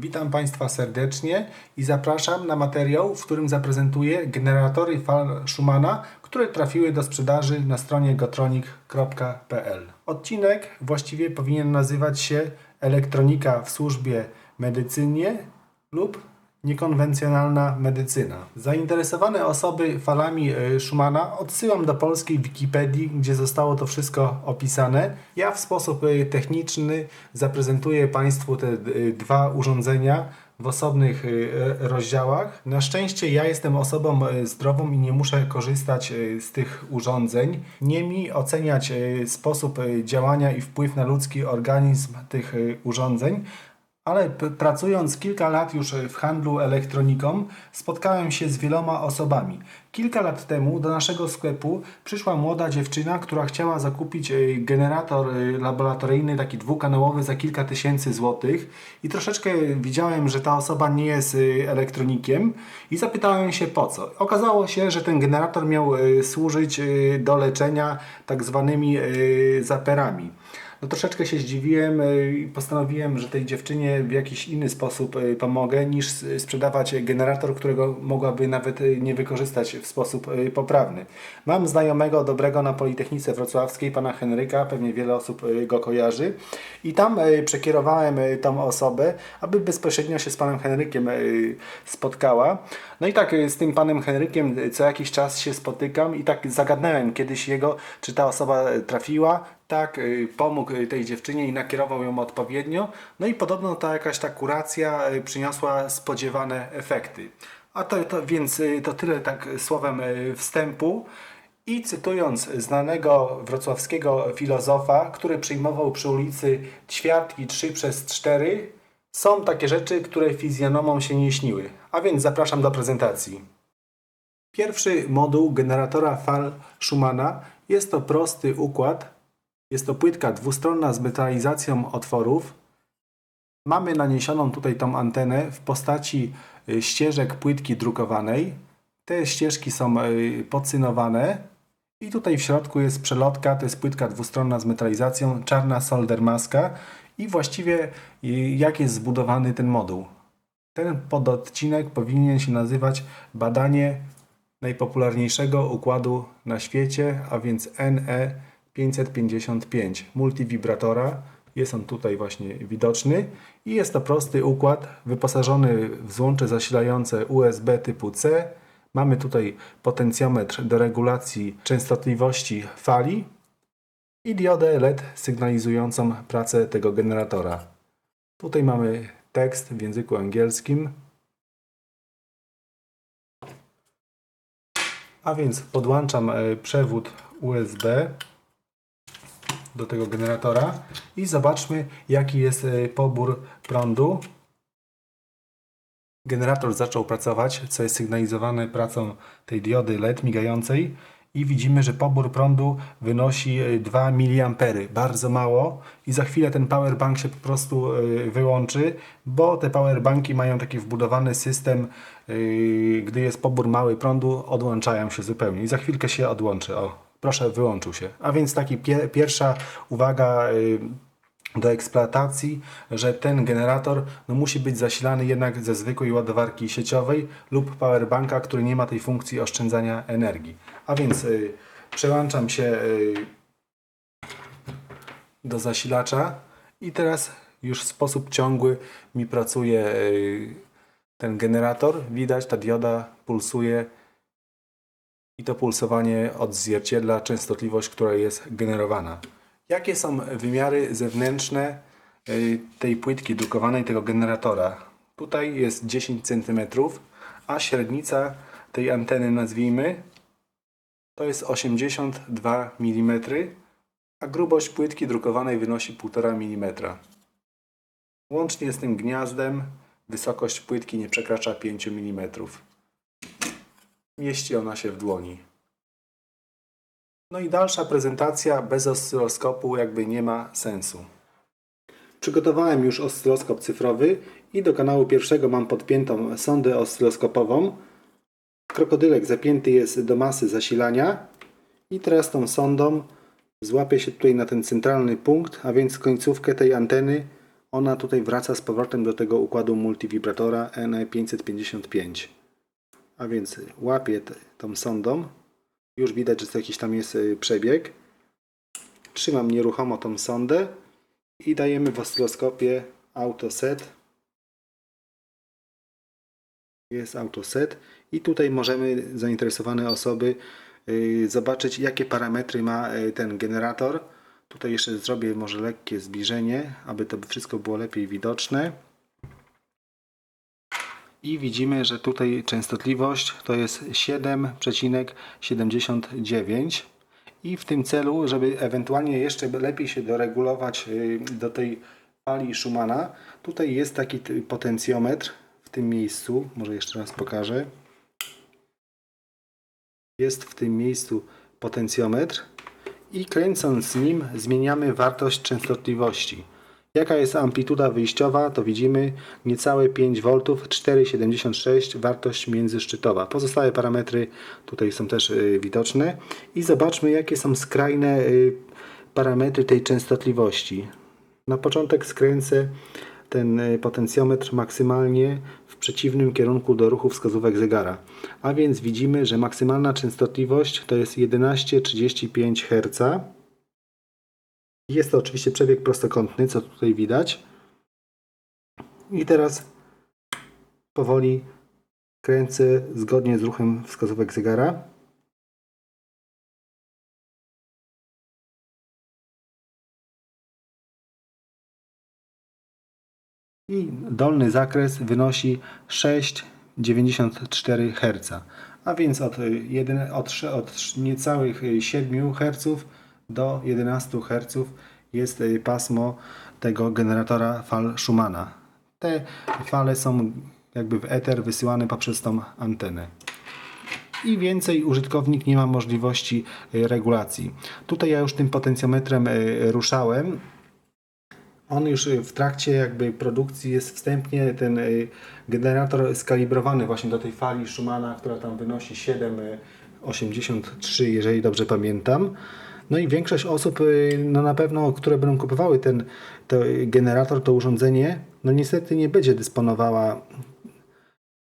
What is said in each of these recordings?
Witam Państwa serdecznie i zapraszam na materiał, w którym zaprezentuję generatory fal Schumana, które trafiły do sprzedaży na stronie gotronic.pl. Odcinek właściwie powinien nazywać się Elektronika w służbie medycynie lub niekonwencjonalna medycyna. Zainteresowane osoby falami e, Schumana odsyłam do polskiej Wikipedii, gdzie zostało to wszystko opisane. Ja w sposób e, techniczny zaprezentuję Państwu te e, dwa urządzenia w osobnych rozdziałach. Na szczęście ja jestem osobą zdrową i nie muszę korzystać z tych urządzeń. Nie mi oceniać sposób działania i wpływ na ludzki organizm tych urządzeń, ale pracując kilka lat już w handlu elektroniką, spotkałem się z wieloma osobami. Kilka lat temu do naszego sklepu przyszła młoda dziewczyna, która chciała zakupić e, generator e, laboratoryjny, taki dwukanałowy za kilka tysięcy złotych i troszeczkę widziałem, że ta osoba nie jest e, elektronikiem i zapytałem się po co. Okazało się, że ten generator miał służyć do leczenia tak zwanymi zaperami. No troszeczkę się zdziwiłem y, i postanowiłem, że tej dziewczynie w jakiś inny sposób y, pomogę niż sprzedawać generator, którego mogłaby nawet y, nie wykorzystać w sposób poprawny. Mam znajomego dobrego na Politechnice Wrocławskiej, pana Henryka, pewnie wiele osób go kojarzy i tam przekierowałem tą osobę, aby bezpośrednio się z panem Henrykiem spotkała. No i tak z tym panem Henrykiem co jakiś czas się spotykam i tak zagadnąłem kiedyś jego, czy ta osoba trafiła, tak, y, pomógł y, tej dziewczynie i nakierował ją odpowiednio. No i podobno ta jakaś ta kuracja y, przyniosła spodziewane efekty. A to, to więc to tyle tak słowem wstępu. I cytując znanego wrocławskiego filozofa, który przyjmował przy ulicy ćwiartki 3 przez 4, są takie rzeczy, które fizjonomom się nie śniły. A więc zapraszam do prezentacji. Pierwszy moduł generatora fal Schumana jest to prosty układ. Jest to płytka dwustronna z metalizacją otworów. Mamy naniesioną tutaj tą antenę w postaci y, ścieżek płytki drukowanej. Te ścieżki są y, podsynowane. I tutaj w środku jest przelotka, to jest płytka dwustronna z metalizacją, czarna solder maska i właściwie y, jak jest zbudowany ten moduł. Ten pododcinek powinien się nazywać badanie najpopularniejszego układu na świecie, a więc NE 555 multivibratora. Jest on tutaj właśnie widoczny i jest to prosty układ wyposażony w złącze zasilające USB typu C. Mamy tutaj potencjometr do regulacji częstotliwości fali i diodę LED sygnalizującą pracę tego generatora. Tutaj mamy tekst w języku angielskim. A więc podłączam e, przewód USB do tego generatora i zobaczmy jaki jest e, pobór prądu. Generator zaczął pracować, co jest sygnalizowane pracą tej diody LED migającej i widzimy, że pobór prądu wynosi e, 2 mA. Bardzo mało i za chwilę ten powerbank się po prostu e, wyłączy, bo te powerbanki mają taki wbudowany system, e, gdy jest pobór mały prądu, odłączają się zupełnie i za chwilkę się odłączy. O, proszę, wyłączył się. A więc taki pie pierwsza uwaga y, do eksploatacji, że ten generator no, musi być zasilany jednak ze zwykłej ładowarki sieciowej lub powerbanka, który nie ma tej funkcji oszczędzania energii. A więc y, przełączam się y, do zasilacza i teraz już w sposób ciągły mi pracuje y, ten generator. Widać, ta dioda pulsuje i to pulsowanie odzwierciedla częstotliwość, która jest generowana. Jakie są wymiary zewnętrzne y, tej płytki drukowanej, tego generatora? Tutaj jest 10 cm, a średnica tej anteny, nazwijmy, to jest 82 mm, a grubość płytki drukowanej wynosi 1,5 mm. Łącznie z tym gniazdem wysokość płytki nie przekracza 5 mm. Mieści ona się w dłoni. No i dalsza prezentacja bez oscyloskopu jakby nie ma sensu. Przygotowałem już oscyloskop cyfrowy i do kanału pierwszego mam podpiętą sondę oscyloskopową. Krokodylek zapięty jest do masy zasilania i teraz tą sondą złapię się tutaj na ten centralny punkt, a więc końcówkę tej anteny ona tutaj wraca z powrotem do tego układu multivibratora E NE555. A więc łapię tą sondą. Już widać, że jakiś tam jest y, przebieg. Trzymam nieruchomo tą sondę i dajemy w oscyloskopie autoset. Jest autoset i tutaj możemy zainteresowane osoby y, zobaczyć jakie parametry ma y, ten generator. Tutaj jeszcze zrobię może lekkie zbliżenie, aby to wszystko było lepiej widoczne. I widzimy, że tutaj częstotliwość to jest 7,79 i w tym celu, żeby ewentualnie jeszcze lepiej się doregulować y, do tej fali Schumana, tutaj jest taki potencjometr w tym miejscu, może jeszcze raz pokażę. Jest w tym miejscu potencjometr i kręcąc nim zmieniamy wartość częstotliwości. Jaka jest amplituda wyjściowa, to widzimy niecałe 5 V, 4,76 wartość międzyszczytowa. Pozostałe parametry tutaj są też y, widoczne i zobaczmy jakie są skrajne y, parametry tej częstotliwości. Na początek skręcę ten y, potencjometr maksymalnie w przeciwnym kierunku do ruchu wskazówek zegara. A więc widzimy, że maksymalna częstotliwość to jest 11,35 Hz. Jest to oczywiście przebieg prostokątny, co tutaj widać. I teraz powoli kręcę zgodnie z ruchem wskazówek zegara. I dolny zakres wynosi 6,94 Hz. A więc od, y, jeden, od, sze- od niecałych y, 7 Hz do 11 Hz jest y, pasmo tego generatora fal Schumana. Te fale są jakby w eter wysyłane poprzez tą antenę i więcej użytkownik nie ma możliwości y, regulacji. Tutaj ja już tym potencjometrem y, ruszałem. On już w trakcie jakby produkcji jest wstępnie ten generator skalibrowany właśnie do tej fali Schumana, która tam wynosi 7,83 jeżeli dobrze pamiętam. No i większość osób, y, no na pewno, które będą kupowały ten to generator, to urządzenie, no niestety nie będzie dysponowała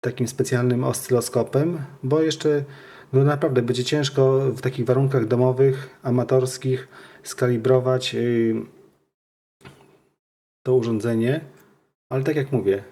takim specjalnym oscyloskopem, bo jeszcze no naprawdę będzie ciężko w takich warunkach domowych, amatorskich skalibrować yy, to urządzenie. Ale tak jak mówię,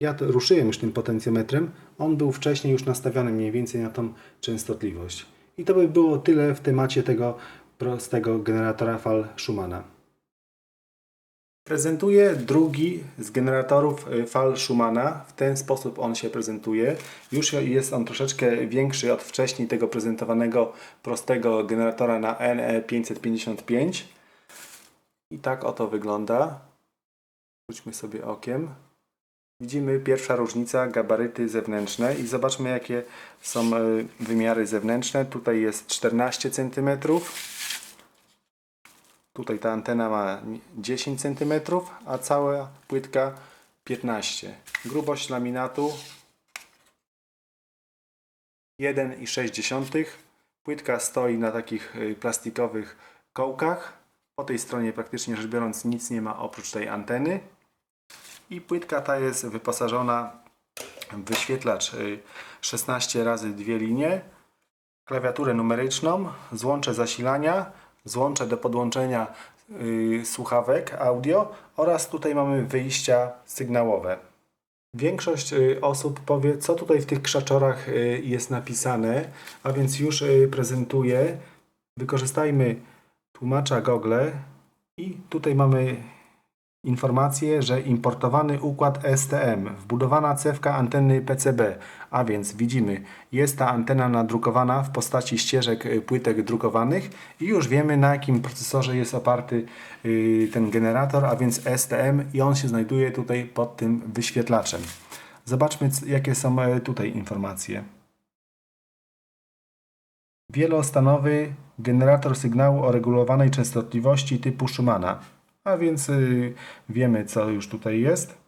ja ruszyłem już tym potencjometrem, on był wcześniej już nastawiony mniej więcej na tą częstotliwość. I to by było tyle w temacie tego prostego generatora fal Schumana. Prezentuję drugi z generatorów y, fal Schumana. W ten sposób on się prezentuje. Już jest on troszeczkę większy od wcześniej tego prezentowanego prostego generatora na E NE555. I tak oto wygląda. Rzućmy sobie okiem. Widzimy pierwsza różnica, gabaryty zewnętrzne i zobaczmy jakie są y, wymiary zewnętrzne. Tutaj jest 14 cm. Tutaj ta antena ma 10 cm, a cała płytka 15 Grubość laminatu 1,6. Płytka stoi na takich y, plastikowych kołkach. Po tej stronie praktycznie rzecz biorąc nic nie ma oprócz tej anteny. I płytka ta jest wyposażona w wyświetlacz y, 16 razy dwie linie, klawiaturę numeryczną, złącze zasilania, złącze do podłączenia y, słuchawek audio oraz tutaj mamy wyjścia sygnałowe. Większość y, osób powie, co tutaj w tych krzaczorach y, jest napisane, a więc już y, prezentuję. Wykorzystajmy tłumacza Google i tutaj mamy informację, że importowany układ STM, wbudowana cewka anteny PCB, a więc widzimy, jest ta antena nadrukowana w postaci ścieżek y, płytek drukowanych i już wiemy na jakim procesorze jest oparty y, ten generator, a więc STM i on się znajduje tutaj pod tym wyświetlaczem. Zobaczmy jakie są e, tutaj informacje. Wielostanowy generator sygnału o regulowanej częstotliwości typu Schumana. A więc y, wiemy, co już tutaj jest.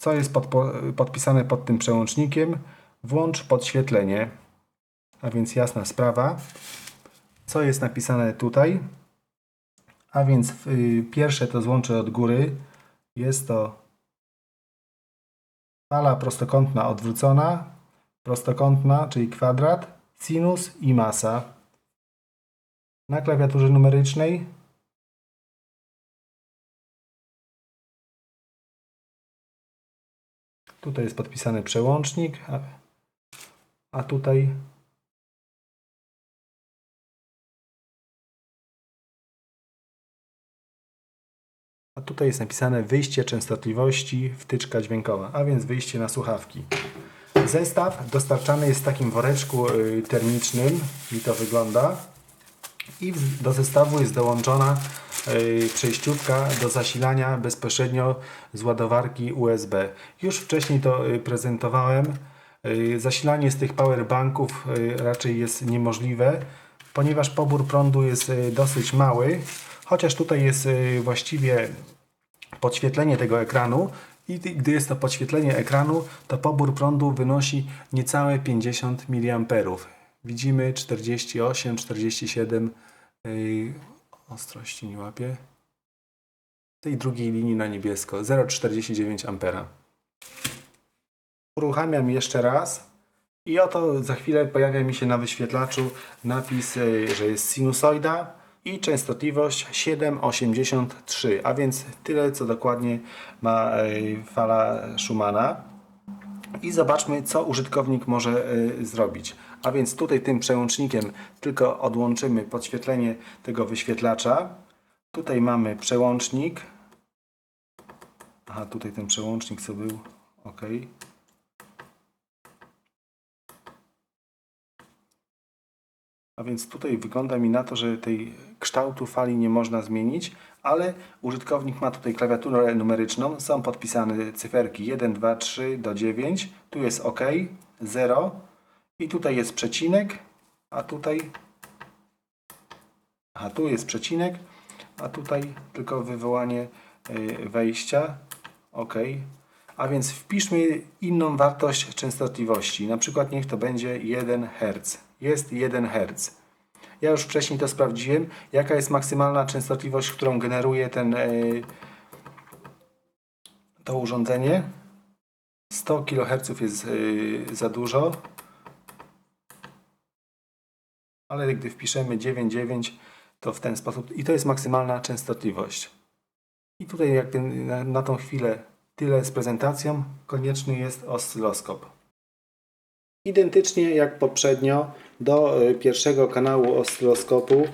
Co jest podpisane pod tym przełącznikiem? Włącz podświetlenie. A więc jasna sprawa. Co jest napisane tutaj? A więc y, pierwsze to złącze od góry. Jest to fala prostokątna odwrócona, prostokątna, czyli kwadrat, sinus i masa. Na klawiaturze numerycznej tutaj jest podpisany przełącznik, a, a tutaj A tutaj jest napisane wyjście częstotliwości wtyczka dźwiękowa, a więc wyjście na słuchawki. Zestaw dostarczany jest w takim woreczku y, termicznym i to wygląda. I do zestawu jest dołączona przejściówka do zasilania bezpośrednio z ładowarki USB. Już wcześniej to y, prezentowałem. Y, Zasilanie z tych powerbanków raczej jest niemożliwe, ponieważ pobór prądu jest dosyć mały, chociaż tutaj jest właściwie podświetlenie tego ekranu i gdy jest to podświetlenie ekranu, to pobór prądu wynosi niecałe 50 mA. Widzimy 48, 47 yy, ostrości nie łapię. Tej drugiej linii na niebiesko 0,49 A. Uruchamiam jeszcze raz i oto za chwilę pojawia mi się na wyświetlaczu napis, yy, że jest sinusoida i częstotliwość 7,83, a więc tyle co dokładnie ma yy, fala Schumana. I zobaczmy, co użytkownik może y, zrobić. A więc tutaj tym przełącznikiem tylko odłączymy podświetlenie tego wyświetlacza. Tutaj mamy przełącznik. Aha, tutaj ten przełącznik co był. OK. A więc tutaj wygląda mi na to, że tej kształtu fali nie można zmienić, ale użytkownik ma tutaj klawiaturę numeryczną, są podpisane cyferki 1, 2, 3 do 9, tu jest OK, 0 i tutaj jest przecinek, a tutaj a tu jest przecinek, a tutaj tylko wywołanie y, wejścia, OK. A więc wpiszmy inną wartość częstotliwości, na przykład niech to będzie 1 Hz. Jest 1 Hz. Ja już wcześniej to sprawdziłem, jaka jest maksymalna częstotliwość, którą generuje ten, e, to urządzenie. 100 kHz jest e, za dużo, ale gdy wpiszemy 9,9 to w ten sposób i to jest maksymalna częstotliwość. I tutaj jakby na, na tą chwilę tyle z prezentacją, konieczny jest oscyloskop. Identycznie jak poprzednio do y, pierwszego kanału oscyloskopu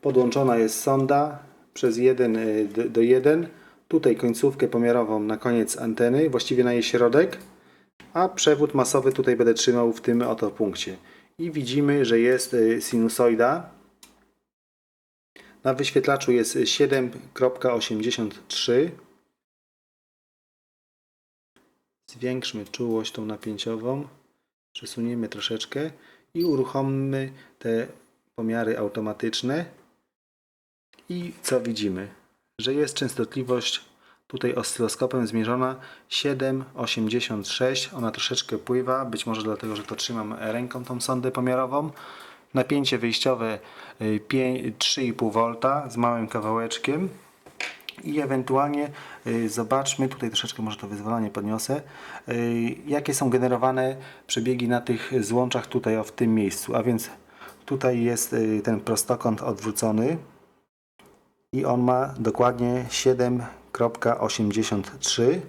podłączona jest sonda przez 1 y, do 1. Tutaj końcówkę pomiarową na koniec anteny, właściwie na jej środek, a przewód masowy tutaj będę trzymał w tym oto punkcie. I widzimy, że jest y, sinusoida. Na wyświetlaczu jest 7.83. Zwiększmy czułość tą napięciową. Przesuniemy troszeczkę i uruchommy te pomiary automatyczne. I co widzimy? Że jest częstotliwość tutaj oscyloskopem zmierzona 7,86. Ona troszeczkę pływa, być może dlatego, że to trzymam ręką tą sondę pomiarową. Napięcie wyjściowe y, pię- 3,5 V z małym kawałeczkiem. I ewentualnie y, zobaczmy, tutaj troszeczkę może to wyzwolenie podniosę, y, jakie są generowane przebiegi na tych złączach tutaj w tym miejscu. A więc tutaj jest y, ten prostokąt odwrócony i on ma dokładnie 7,83.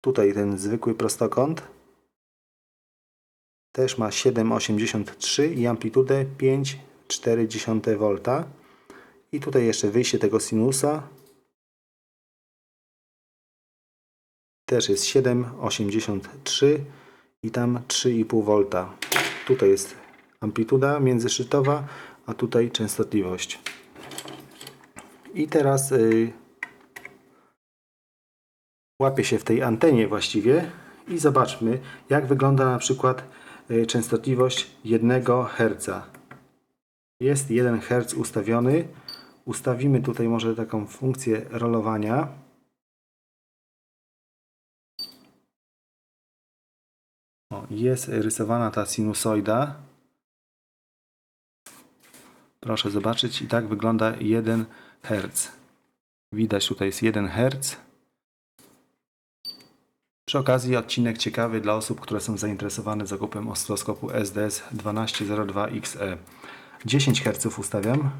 Tutaj ten zwykły prostokąt też ma 7,83 i amplitudę 5,4 V. I tutaj jeszcze wyjście tego sinusa. Też jest 7,83 i tam 3,5 V. Tutaj jest amplituda międzyszczytowa, a tutaj częstotliwość. I teraz y, łapię się w tej antenie właściwie i zobaczmy jak wygląda na przykład y, częstotliwość 1 Hz. Jest 1 Hz ustawiony. Ustawimy tutaj może taką funkcję rolowania. O, jest rysowana ta sinusoida. Proszę zobaczyć i tak wygląda 1 Hz. Widać tutaj jest 1 Hz. Przy okazji odcinek ciekawy dla osób, które są zainteresowane zakupem oscyloskopu SDS 1202XE. 10 Hz ustawiam.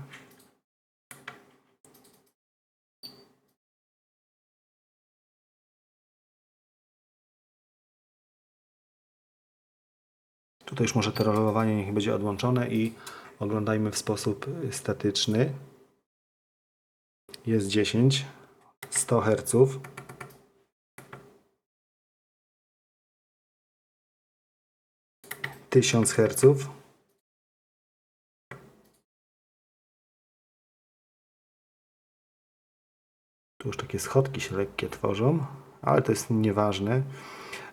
Tutaj już może to rolowanie niech będzie odłączone i oglądajmy w sposób statyczny. Jest 10, 100 Hz. Tysiąc herców. Tu już takie schodki się lekkie tworzą, ale to jest nieważne.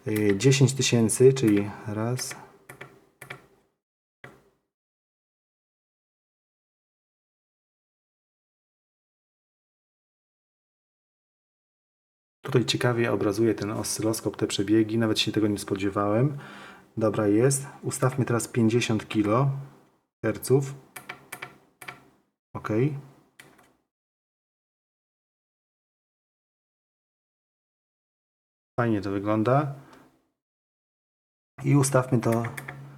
Y, 10 tysięcy, czyli raz, Tutaj ciekawie obrazuje ten oscyloskop te przebiegi, nawet się tego nie spodziewałem. Dobra jest. Ustawmy teraz 50 kHz. OK. Fajnie to wygląda. I ustawmy to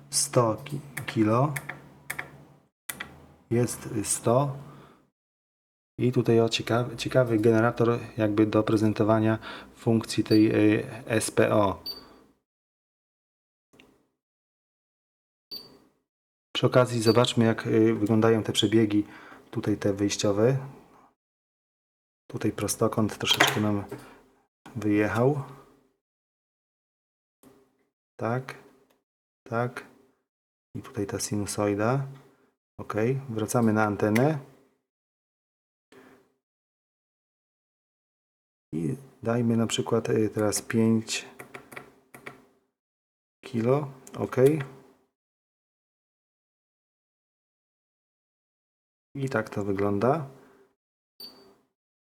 100 kg. Jest 100. I tutaj o ciekawy, ciekawy generator jakby do prezentowania funkcji tej y, SPO. Przy okazji zobaczmy jak y, wyglądają te przebiegi tutaj te wyjściowe. Tutaj prostokąt troszeczkę nam wyjechał. Tak, tak. I tutaj ta sinusoida. Ok, wracamy na antenę. I dajmy na przykład y, teraz 5 kilo. OK. I tak to wygląda.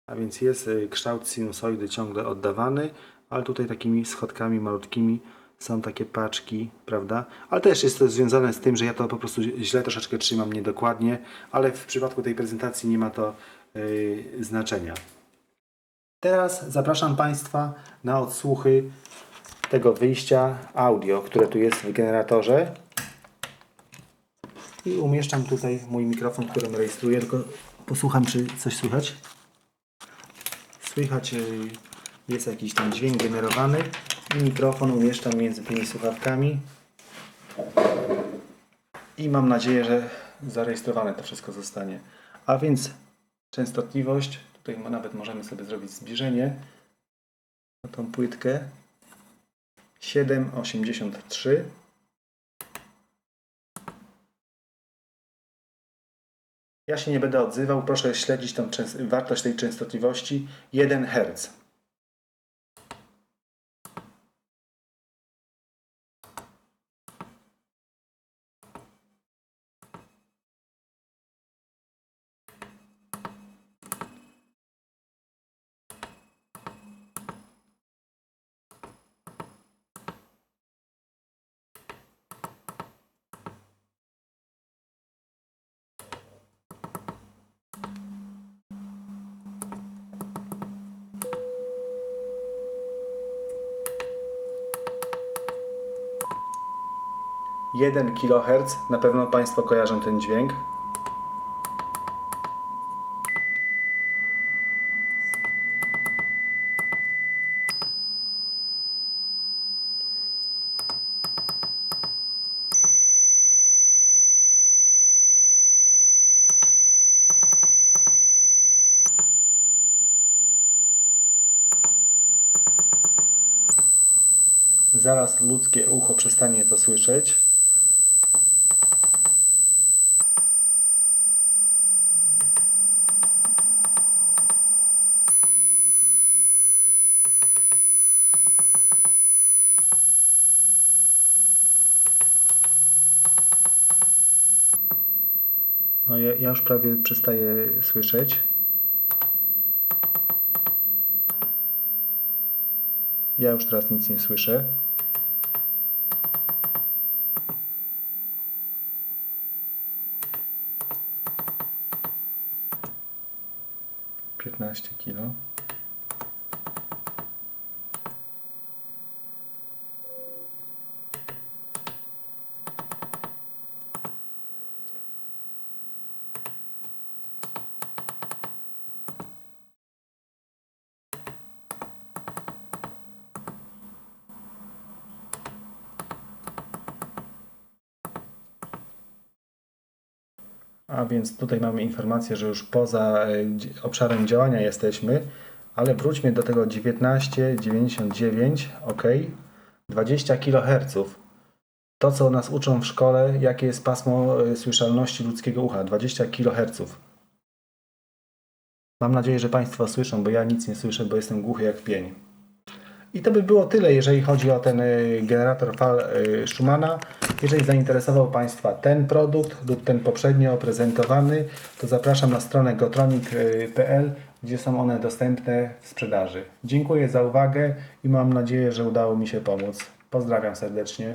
A więc jest y, kształt sinusoidy ciągle oddawany, ale tutaj takimi schodkami malutkimi są takie paczki, prawda? Ale też jest to związane z tym, że ja to po prostu źle troszeczkę trzymam niedokładnie, ale w przypadku tej prezentacji nie ma to yy, znaczenia. Teraz zapraszam Państwa na odsłuchy tego wyjścia audio, które tu jest w generatorze. I umieszczam tutaj mój mikrofon, którym rejestruję, tylko posłucham, czy coś słychać. Słychać, y, jest jakiś tam dźwięk generowany i mikrofon umieszczam między tymi słuchawkami. I mam nadzieję, że zarejestrowane to wszystko zostanie. A więc częstotliwość Tutaj nawet możemy sobie zrobić zbliżenie na tą płytkę. 7,83. Ja się nie będę odzywał. Proszę śledzić tą wartość tej częstotliwości 1 Hz. Jeden kHz. Na pewno Państwo kojarzą ten dźwięk. Zaraz ludzkie ucho przestanie to słyszeć. No ja, już prawie przestaję słyszeć. Ja już teraz nic nie słyszę. 15 kg. Więc tutaj mamy informację, że już poza e, obszarem działania jesteśmy, ale wróćmy do tego 1999, ok, 20 kHz. To, co nas uczą w szkole, jakie jest pasmo e, słyszalności ludzkiego ucha, 20 kHz. Mam nadzieję, że Państwo słyszą, bo ja nic nie słyszę, bo jestem głuchy jak pień. I to by było tyle, jeżeli chodzi o ten y, generator fal y, Schumana. Jeżeli zainteresował Państwa ten produkt lub ten poprzednio prezentowany, to zapraszam na stronę gotronic.pl, gdzie są one dostępne w sprzedaży. Dziękuję za uwagę i mam nadzieję, że udało mi się pomóc. Pozdrawiam serdecznie.